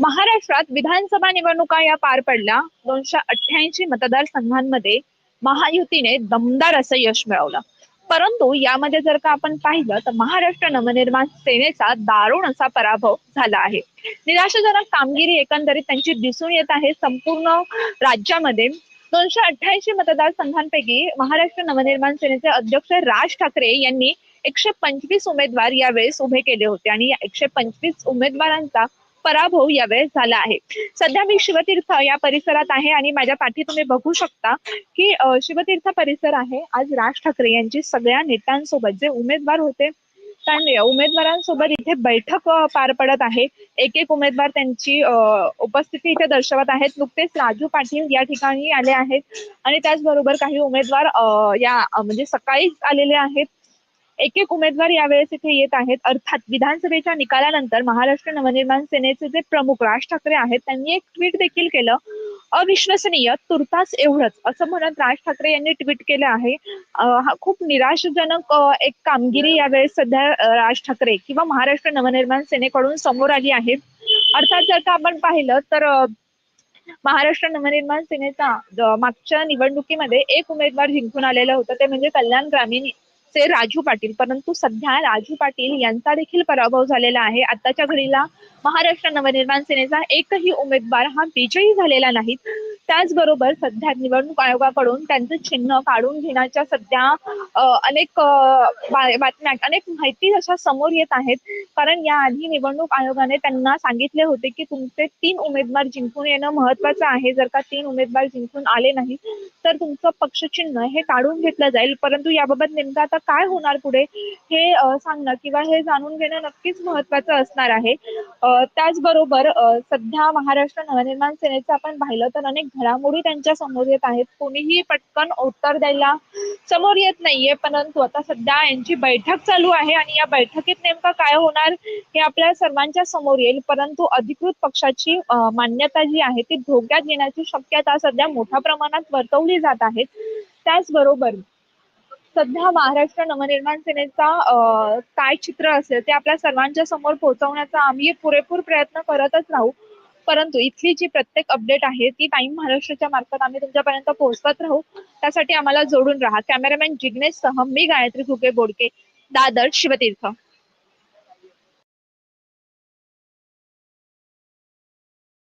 महाराष्ट्रात विधानसभा निवडणुका या पार पडल्या. दोनशे अठ्ठ्याऐंशी मतदारसंघांमध्ये महायुतीने दमदार असं यश मिळवलं. परंतु यामध्ये जर का आपण पाहिलं तर महाराष्ट्र नवनिर्माण सेनेचा दारुण असा पराभव झाला आहे. निराशाजनक कामगिरी एकंदरीत त्यांची दिसून येत आहे. संपूर्ण राज्यामध्ये दोनशे अठ्ठ्याऐंशी मतदारसंघांपैकी महाराष्ट्र नवनिर्माण सेनेचे अध्यक्ष राज ठाकरे यांनी एकशे पंचवीस उमेदवार यावेळेस उभे केले होते. आणि या एकशे पंचवीस उमेदवारांचा पराभव यावेळेस झाला आहे. सध्या मी शिवतीर्थ या परिसरात आहे आणि माझ्या पाठी तुम्ही बघू शकता की शिवतीर्थ परिसर आहे. आज राज ठाकरे यांची सगळ्या नेत्यांसोबत जे उमेदवार होते उमेदवारांसोबत इथे बैठक पार पडत आहे. एक एक उमेदवार त्यांची उपस्थिती इथे दर्शवत आहेत. नुकतेच राजू पाटील या ठिकाणी आले आहेत. आणि त्याचबरोबर काही उमेदवार या म्हणजे सकाळीच आलेले आहेत. एक एक उमेदवार यावेळेस इथे येत आहेत. अर्थात विधानसभेच्या निकालानंतर महाराष्ट्र नवनिर्माण सेनेचे जे प्रमुख राज ठाकरे आहेत त्यांनी एक ट्विट देखील केलं अविश्वसनीय तुर्तास एवढंच. असं म्हणत राज ठाकरे यांनी ट्विट केलं आहे. हा खूप निराशाजनक एक कामगिरी यावेळेस सध्या राज ठाकरे किंवा महाराष्ट्र नवनिर्माण सेनेकडून समोर आली आहे. अर्थात जर का आपण पाहिलं तर महाराष्ट्र नवनिर्माण सेनेचा मागच्या निवडणुकीमध्ये एक उमेदवार जिंकून आलेलं होतं ते म्हणजे कल्याण ग्रामीण चे राजू पाटील. परंतु सध्या राजू पाटील यांचा देखील पराभव झालेला आहे. आताच्या घडीला महाराष्ट्र नवनिर्माण सेनेचा एकही उमेदवार हा विजयी झालेला नाहीत त्याचबरोबर सध्या निवडणूक आयोगाकडून त्यांचं चिन्ह काढून घेण्याच्या सध्या अनेक बातम्या अनेक माहिती अशा समोर येत आहेत. कारण याआधी निवडणूक आयोगाने त्यांना सांगितले होते की तुमचे तीन उमेदवार जिंकून येणं महत्वाचं आहे. जर का तीन उमेदवार जिंकून आले नाही तर तुमचं पक्षचिन्ह हे काढून घेतलं जाईल. परंतु याबाबत नेमकं आता काय होणार पुढे हे सांगणं किंवा हे जाणून घेणं नक्कीच महत्वाचं असणार आहे. त्याचबरोबर सध्या महाराष्ट्र नवनिर्माण सेनेचं आपण पाहिलं तर अनेक घडामोडी त्यांच्यासमोर येत आहेत. कोणीही पटकन उत्तर द्यायला समोर येत नाहीये. परंतु आता सध्या यांची बैठक चालू आहे आणि या बैठकीत नेमकं काय होणार हे आपल्या सर्वांच्या समोर येईल. परंतु अधिकृत पक्षाची मान्यता जी आहे ती धोक्यात येण्याची शक्यता सध्या मोठ्या प्रमाणात वर्तवली जात आहे. त्याचबरोबर सध्या महाराष्ट्र नवनिर्माण सेनेचा काय चित्र असेल ते आपल्या सर्वांच्या समोर पोहोचवण्याचा आम्ही पुरेपूर प्रयत्न करतच राहू. परंतु इथली जी प्रत्येक अपडेट आहे ती टाइम महाराष्ट्राच्या मार्फत आम्ही तुमच्यापर्यंत पोहोचवत राहू. त्यासाठी आम्हाला जोडून राहा. कॅमेरामॅन जिग्नेश सह मी गायत्री घुगे बोडके दादर शिवतीर्थ.